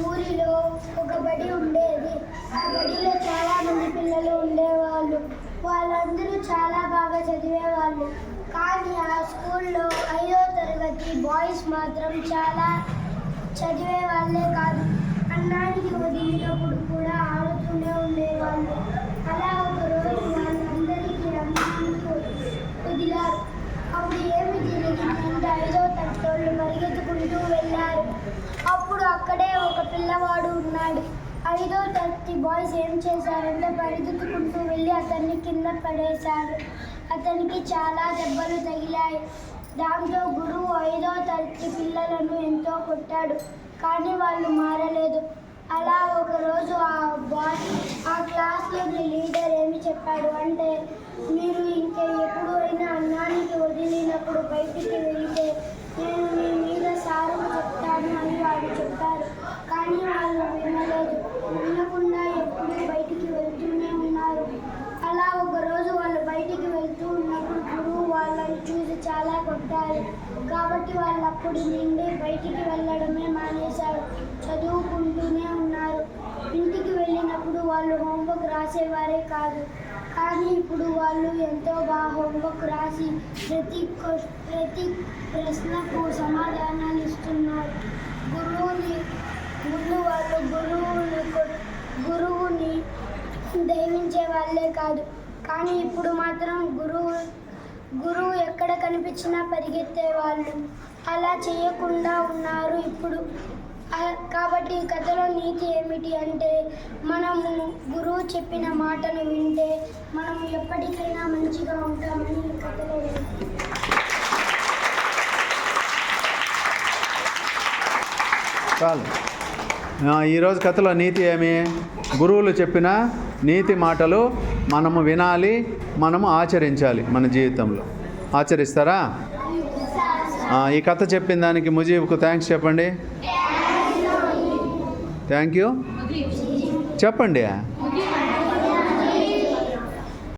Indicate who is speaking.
Speaker 1: ఊరిలో ఒక బడి ఉండేది. ఆ బడిలో చాలా మంది పిల్లలు ఉండేవాళ్ళు. వాళ్ళందరూ చాలా బాగా చదివేవాళ్ళు. కానీ ఆ స్కూల్లో ఐదో తరగతి బాయ్స్ మాత్రం చాలా చదివే వాళ్ళే కాదు. అన్నానికి వదిలినప్పుడు కూడా ఆడుతూనే ఉండేవాళ్ళు. అలా ఒక రోజు వాళ్ళందరికీ అన్నానికి వదిలారు. అప్పుడు ఏమి తిరిగి ఐదో తట్టోళ్ళు పరిగెత్తుకుంటూ వెళ్ళారు. అప్పుడు అక్కడ పిల్లవాడు ఉన్నాడు. ఐదో తరగతి బాయ్స్ ఏం చేశారంటే పరిగెత్తుకుంటూ వెళ్ళి అతన్ని కింద పడేశారు. అతనికి చాలా దెబ్బలు తగిలాయి. దాంతో గురువు ఐదో తరగతి పిల్లలను ఎంతో కొట్టాడు కానీ వాళ్ళు మారలేదు. అలా ఒకరోజు ఆ బాయ్ ఆ క్లాస్లోని లీడర్ ఏమి చెప్పాడు అంటే మీరు ఇంకా ఎప్పుడైనా అన్నానికి వదిలినప్పుడు బయటికి వెళ్తే నేను మీ మీద సారుకు చెప్తాను అని వాళ్ళు చెప్పారు కానీ వాళ్ళు వినలేదు వినకుండా ఎప్పుడు బయటికి వెళ్తూనే ఉన్నారు. అలా ఒకరోజు వాళ్ళు బయటికి వెళ్తూ ఉన్నప్పుడు గురువు వాళ్ళని చూసి చాలా కొట్టారు. కాబట్టి వాళ్ళు అప్పుడు నుండి బయటికి వెళ్ళడమే మానేశారు. చదువుకుంటూనే ఉన్నారు. ఇంటికి వెళ్ళినప్పుడు వాళ్ళు హోంవర్క్ రాసేవారే కాదు. కానీ ఇప్పుడు వాళ్ళు ఎంతో బాగా హోంవర్క్ రాసి ప్రతి ప్రతి ప్రశ్నకు సమాధానాలు ఇస్తారు కాదు. కానీ ఇప్పుడు మాత్రం గురువు గురువు ఎక్కడ కనిపించినా పరిగెత్తే వాళ్ళు అలా చేయకుండా ఉన్నారు ఇప్పుడు. కాబట్టి ఈ కథలో నీతి ఏమిటి అంటే మనము గురువు చెప్పిన మాటను వింటే మనం ఎప్పటికైనా మంచిగా ఉంటామని ఈ కథలో
Speaker 2: చాలు. ఈరోజు కథలో నీతి ఏమి? గురువులు చెప్పిన నీతి మాటలు మనము వినాలి మనము ఆచరించాలి మన జీవితంలో. ఆచరిస్తారా? ఈ కథ చెప్పిన దానికి ముజీబ్కు థ్యాంక్స్ చెప్పండి. థ్యాంక్ యూ చెప్పండి.